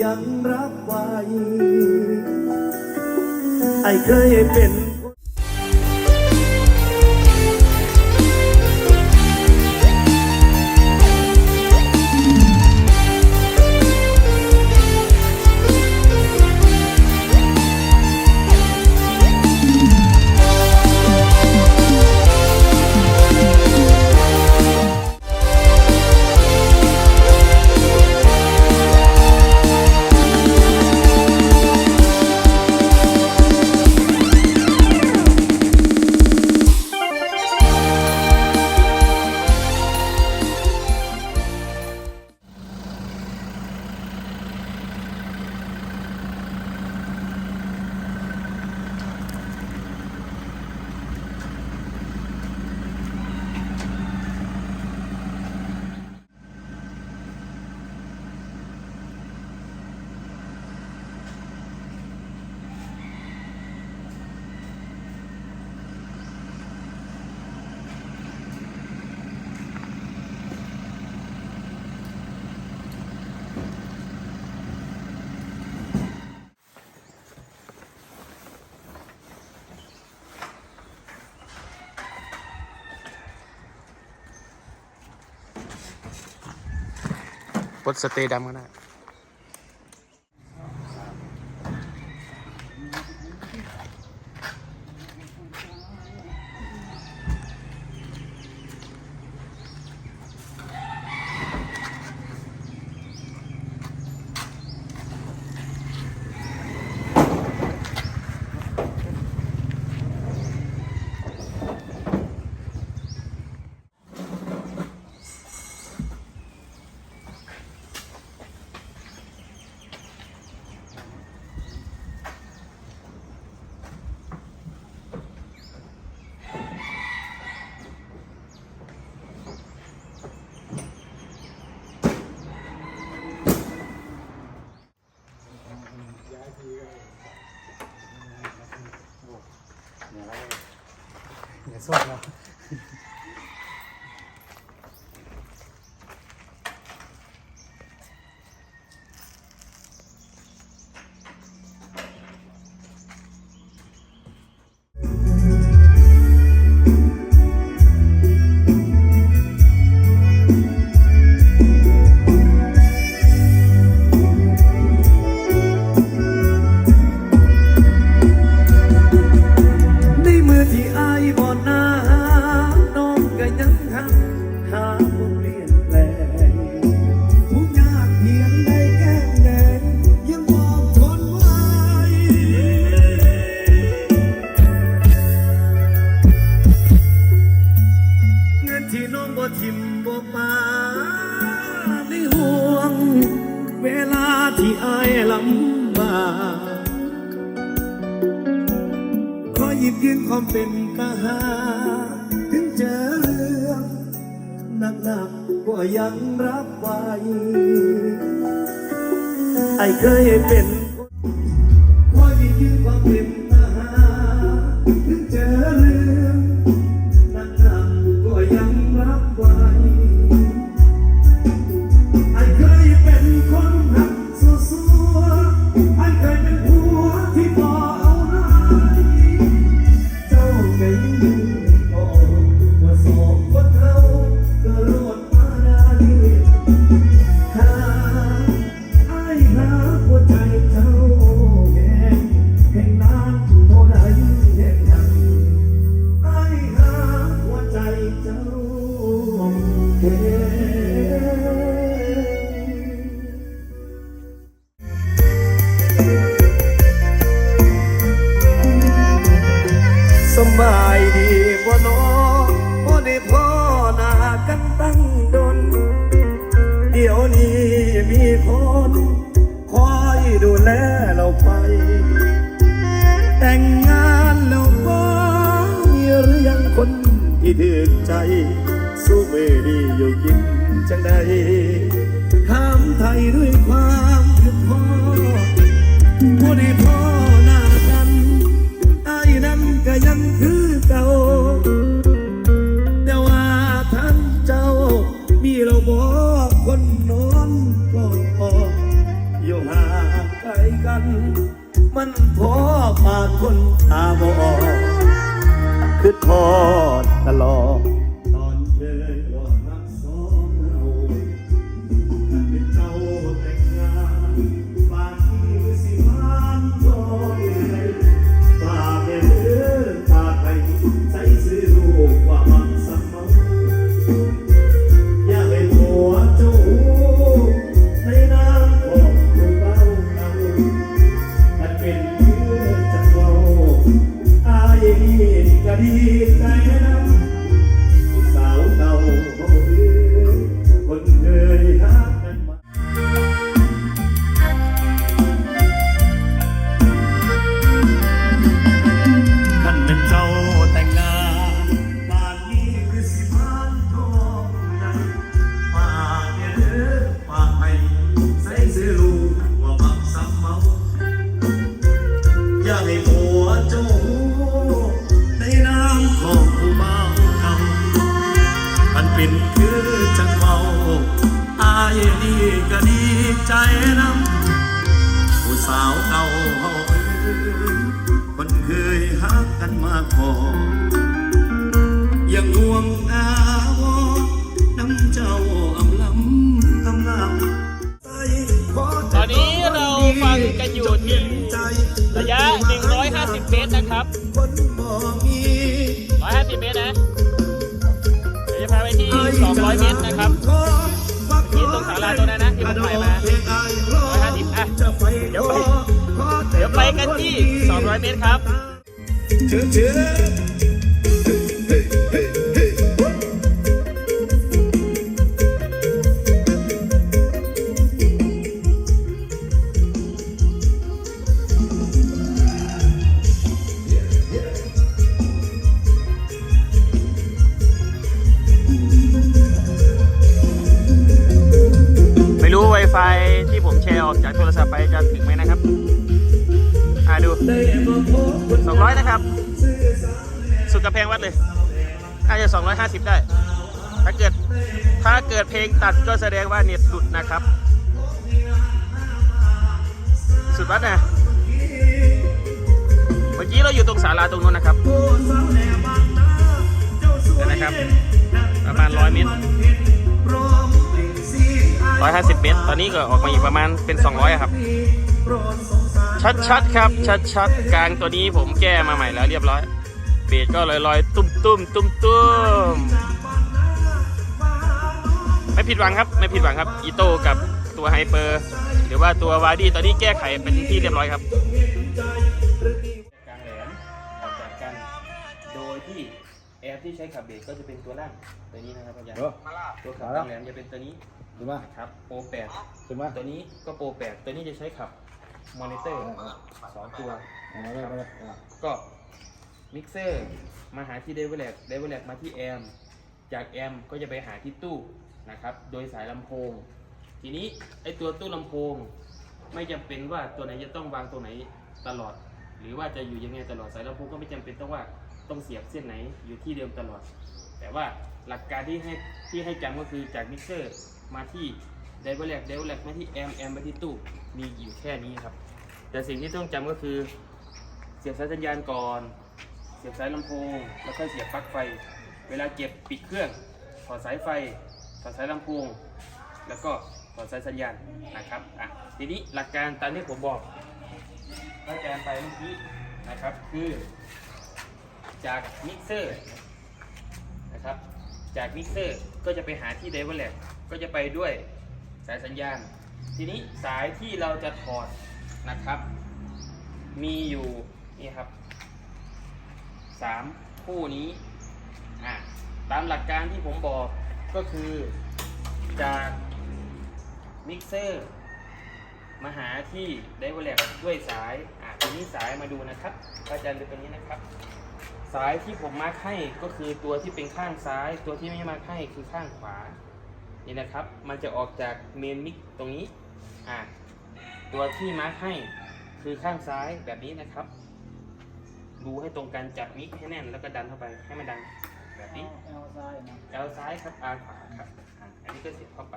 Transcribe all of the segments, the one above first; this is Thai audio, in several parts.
ยังรักไว้ไอ้เคยเป็น กดสเตย์ดำก็ได้ そうか นักหนักก็ยังรับไว้ไอ้เคยเป็นคอยยืนความเต็ม ใจสู้ไมดีอยู่ยินจังใดข้ามไทยด้วยความเพียรพอผู้ดีพ่อหน้ากันไอ้นั้นก็ยังคือเก่าแต่ว่าท่านเจ้ามีเราบอกคนนอนก็พออยู่ห่างไกลกัน มันพอมาคนตาบอดคือทอดตลอด กกันมาก่อนยังห่วงอาวรน้ำเจ้าอำลำอำลำตอนนี้เราฟังกันอยู่ที่ระยะ 150 เมตรนะครับคนบ่มี150 เมตรนะเดี๋ยวจะพาไปที่ 200 เมตรนะครับที่ตรงศาลาตรงนั้นนะที่ผมถ่ายมา 150 อะ เดี๋ยวไป เดี๋ยวไปกันที่ 200 เมตรครับ เชิ ถ้าเกิดถ้าเกิดเพลงตัดก็แสดงว่าเน็ตหลุดนะครับ สุดวัดนะเมื่อกี้เราอยู่ตรงศาลาตรงนู้นนะครับเดี๋ยวนะครับ ประมาณ100เมตร150เมตร ตอนนี้ก็ออกมาอีกประมาณเป็น200อะครับ ชัดๆครับ ชัดๆกลางตัวนี้ผมแก้มาใหม่แล้วเรียบร้อย เบสก็ลอยๆตุ้มตุ้มๆตุ้มตุ้มๆ ไม่ผิดหวังครับ ไม่ผิดหวังครับอีโต้กับตัวไฮเปอร์ หรือว่าตัววาดี้ตอนนี้แก้ไขเป็นที่เรียบร้อยครับกลางแหลมออกจากกัน โดยที่แอร์ที่ใช้ขับเบรกก็จะเป็นตัวล่างตัวนี้นะครับอาจารย์เออตัวขับมาแล้วกลางแหลมจะเป็นตัวนี้ถูกไหมนะครับโปรแปดถูกไหมตัวนี้ก็โปรแปดตัวนี้จะใช้ขับมอนิเตอร์สองตัวเอามาเลยมาเลยอะก็มิกเซอร์มาหาที่เดเวลแลกเดเวลแลกมาที่แอม จากแอมก็จะไปหาที่ตู้ นะครับโดยสายลำโพง ทีนี้ไอตัวตู้ลำโพง ไม่จำเป็นว่าตัวไหนจะต้องวางตัวไหนตลอด หรือว่าจะอยู่ยังไงตลอดสายลำโพงก็ไม่จำเป็นต้องว่าต้องเสียบเส้นไหนอยู่ที่เดิมตลอด แต่ว่าหลักการที่ให้ที่ให้จำก็คือจากมิกเซอร์มาที่เดเวลแลกเดเวลแลกมาที่แอมแอมมาที่ตู้มีอยู่แค่นี้ครับ แต่สิ่งที่ต้องจำก็คือเสียบสายสัญญาณก่อน เสียบสายลำโพง แล้วค่อยเสียบปลั๊กไฟ เวลาเก็บปิดเครื่องถอดสายไฟ ถอดสายลำโพงแล้วก็ถอดสายสัญญาณนะครับอะทีนี้หลักการตามที่ผมบอกอาจารย์ไปเมื่อกี้นะครับคือ จากมิกเซอร์นะครับจากมิกเซอร์ก็จะไปหาที่ไดเวอร์แลกก็จะไปด้วยสายสัญญาณ ทีนี้สายที่เราจะถอดนะครับ มีอยู่นี่ครับสามคู่นี้อะตามหลักการที่ผมบอก ก็คือจากมิกเซอร์มาหาที่ไดเวอร์แลกด้วยสาย อะทีนี้สายมาดูนะครับอาจารย์ดูตัวนี้นะครับ สายที่ผมมาร์คให้ก็คือตัวที่เป็นข้างซ้าย ตัวที่ไม่มาร์คให้คือข้างขวา นี่นะครับ มันจะออกจากเมนมิกตรงนี้ อะตัวที่มาร์คให้คือข้างซ้ายแบบนี้นะครับ ดูให้ตรงกันจับมิกให้แน่นแล้วก็ดันเข้าไปให้มันดัง แบบนี้เอลซ้ายนะ L ซ้ายครับ R ขวาครับอะอันนี้ก็เสียบเข้าไป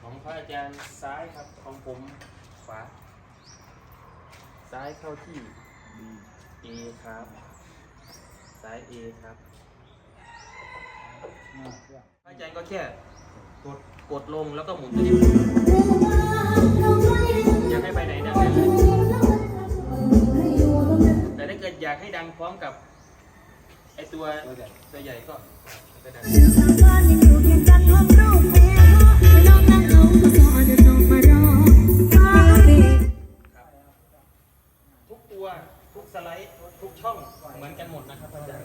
ของพระอาจารย์ซ้ายครับ ของผมขวา ซ้ายเข้าที่ B A ครับ ซ้าย A ครับพระอาจารย์ก็แค่กดกดลงแล้วก็หมุนตัวนี้อยากให้ไปไหนดังนั้นเลยแต่ถ้าเกิดอยากให้ดังพร้อมกับไอตัวตัวใหญ่ก็ก็ดังทุ ทุกสไลด์ทุกช่องเหมือนกันหมดนะครับอาจารย์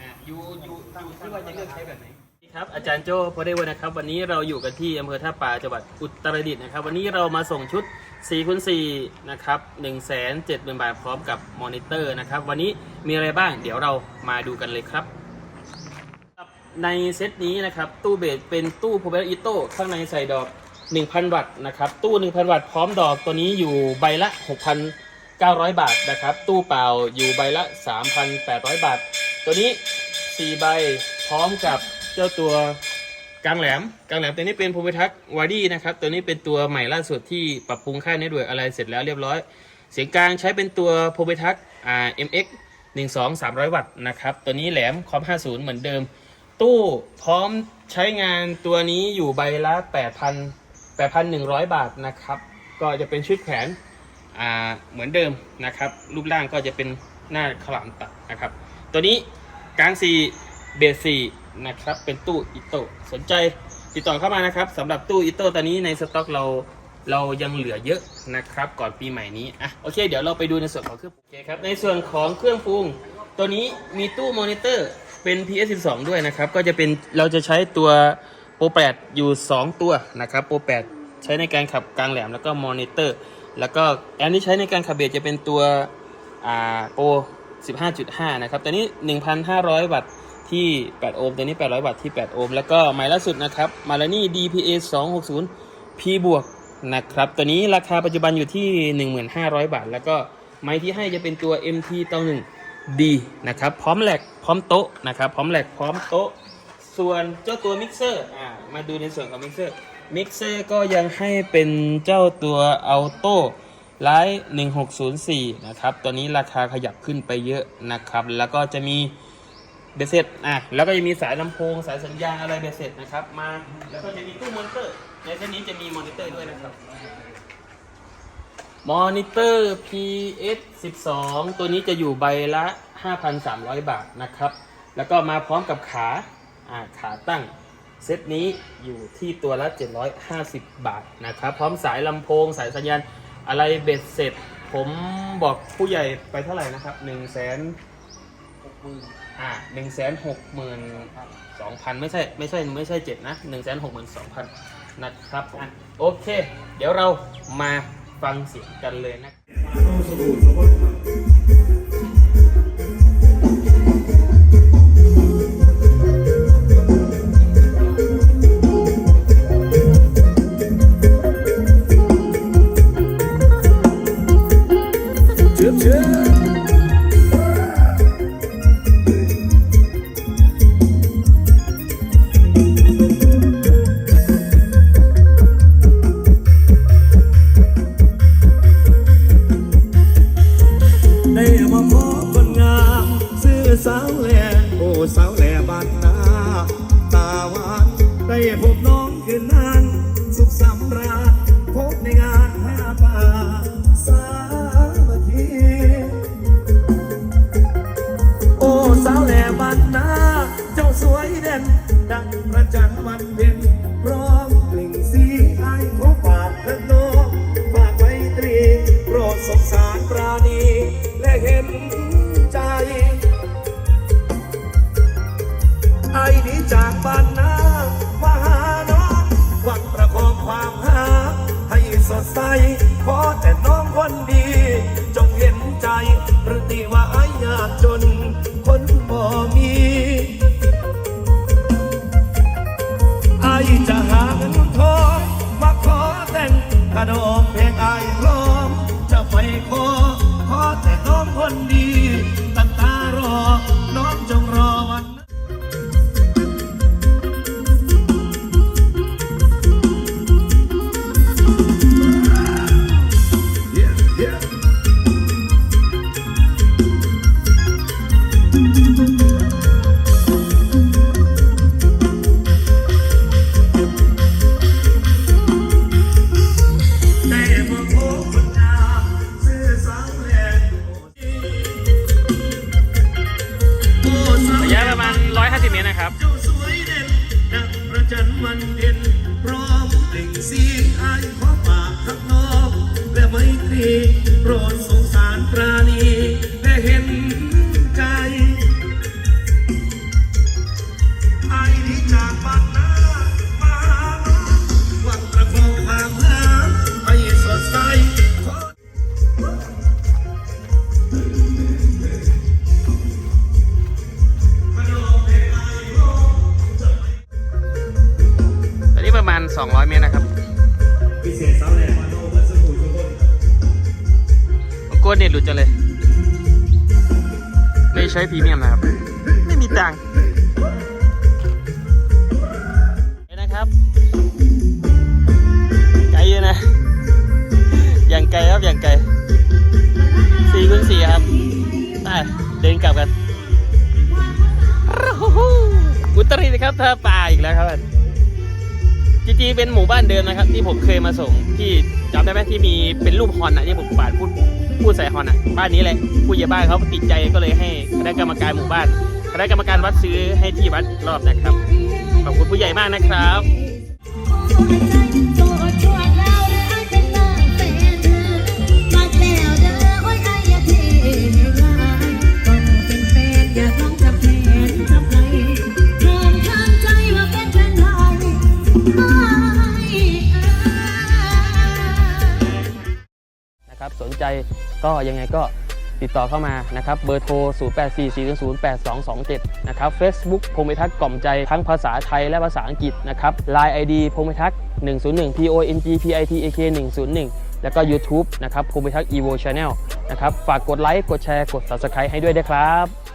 อะอยู่อยู่อยู่ที่ว่าจะเลือกใช้แบบไหนครับอาจารย์โจ้พอได้วันนะครับ วันนี้เราอยู่กันที่อำเภอท่าปลาจังหวัดอุตรดิตถ์นะครับ วันนี้เรามาส่งชุด4คูณ4นะครับ1 7 0 0 0 0บาทพร้อมกับมอนิเตอร์นะครับ วันนี้มีอะไรบ้างเดี๋ยวเรามาดูกันเลยครับ ในเซตนี้นะครับ ตู้เบสเป็นตู้โพเบลอิโต้ข้างในใส่ดอก 1,000 วัตต์นะครับตู้ 1,000 วัตต์พร้อมดอกตัวนี้อยู่ใบละ 6,900 บาทนะครับตู้เปล่าอยู่ใบละ 3,800 บาท ตัวนี้ 4 ใบพร้อมกับเจ้าตัวกลางแหลมกลางแหลมตัวนี้เป็นภูมิทักวาดี้นะครับตัวนี้เป็นตัวใหม่ล่าสุดที่ปรับปรุงค่ายเน็ตเวิร์กอะไรเสร็จแล้วเรียบร้อย เสียงกลางใช้เป็นตัวภูมิทักษ์อ่า MX 12 300 วัตต์นะครับตัวนี้แหลมคอม50 เหมือนเดิม ตู้พร้อมใช้งานตัวนี้อยู่ใบละ 8,000 8,100 บาทนะครับ ก็จะเป็นชุดแขนอ่าเหมือนเดิมนะครับรูปร่างก็จะเป็นหน้าขลามตัดนะครับ ตัวนี้กลาง4เบส4นะครับ เป็นตู้อิโต้สนใจติดต่อเข้ามานะครับสำหรับตู้อิโต้ตอนนี้ในสต็อกเราเรายังเหลือเยอะนะครับ ก่อนปีใหม่นี้อะโอเค เดี๋ยวเราไปดูในส่วนของเครื่องปรุงโอเคครับในส่วนของเครื่องปรุง ตัวนี้มีตู้มอนิเตอร์เป็น PS12 ด้วยนะครับ ก็จะเป็นเราจะใช้ตัว โปร8อยู่ 2 ตัวนะครับโปร8ใช้ในการขับกลางแหลมแล้วก็มอนิเตอร์ แล้วก็แอันที่ใช้ในการขับเบสจะเป็นตัวอ่าโปร15.5 นะครับ ตัวนี้ 1,500 วัตต์ที่ 8 โอห์ม ตัวนี้ 800 วัตต์ที่ 8 โอห์ม แล้วก็ไมล์ล่าสุดนะครับมาลานี่ DPA 260 P บวกนะครับ ตัวนี้ราคาปัจจุบันอยู่ที่ 1,500 บาท แล้วก็ไม้ที่ให้จะเป็นตัว MT ตองหนึ่งดีนะครับ พร้อมแหลก พร้อมโต๊ะนะครับ พร้อมแหลก พร้อมโต๊ะ ส่วนเจ้าตัวมิกเซอร์อ่ามาดูในส่วนของมิกเซอร์มิกเซอร์ก็ยังให้เป็นเจ้าตัวอัลโต้ไลท์1604 นะครับ ตัวนี้ราคาขยับขึ้นไปเยอะนะครับ แล้วก็จะมีเบสเซ็ตอะ แล้วก็จะมีสายลำโพง สายสัญญาณอะไรเบสเซ็ตนะครับ มา แล้วก็จะมีตู้มอนิเตอร์ ในเส้นนี้จะมีมอนิเตอร์ด้วยนะครับ มอนิเตอร์ PS 12ตัวนี้จะอยู่ใบละ 5,300 บาทนะครับ แล้วก็มาพร้อมกับขาอ่า ขาตั้งเซตนี้อยู่ที่ตัวละ 750 บาทนะครับ พร้อมสายลำโพงสายสัญญาณอะไรเบ็ดเสร็จ ผมบอกผู้ใหญ่ไปเท่าไหร่นะครับ1 6 0 0 0 0อ่า1 6 2 0 0 0 ไม่ใช่ไม่ใช่ไม่ใช่7นะ 1 6 2 0 0 0 นะครับอะโอเค เดี๋ยวเรามาฟังเสียงกันเลยนะ ปรติว่าไอ้ยากจน เดินกลับกันอุตรดิตถ์ครับท่าป่าอีกแล้วครับจริงๆเป็นหมู่บ้านเดิมนะครับ ที่ผมเคยมาส่งที่จำได้ไหมที่มีเป็นรูปฮอนอะที่ผมปาดพูดพูดใส่ฮอนอะบ้านนี้เลยผู้ใหญ่บ้านเขาติดใจก็เลยให้คณะกรรมการหมู่บ้านคณะกรรมการวัดซื้อให้ที่วัดรอบนะครับขอบคุณผู้ใหญ่มากนะครับนะครับ ก็ยังไงก็ติดต่อเข้ามานะครับเบอร์โทร 0844088227 นะครับ Facebook พงมิทักษ์กล่อมใจทั้งภาษาไทยและภาษาอังกฤษนะครับ Line ID พงมิทักษ์101 P O N G P I T A K 101 แล้วก็ YouTube นะครับพงมิทักษ์ Evo Channel นะครับ ฝากกดไลค์ กดแชร์ กด Subscribe ให้ด้วยนะครับ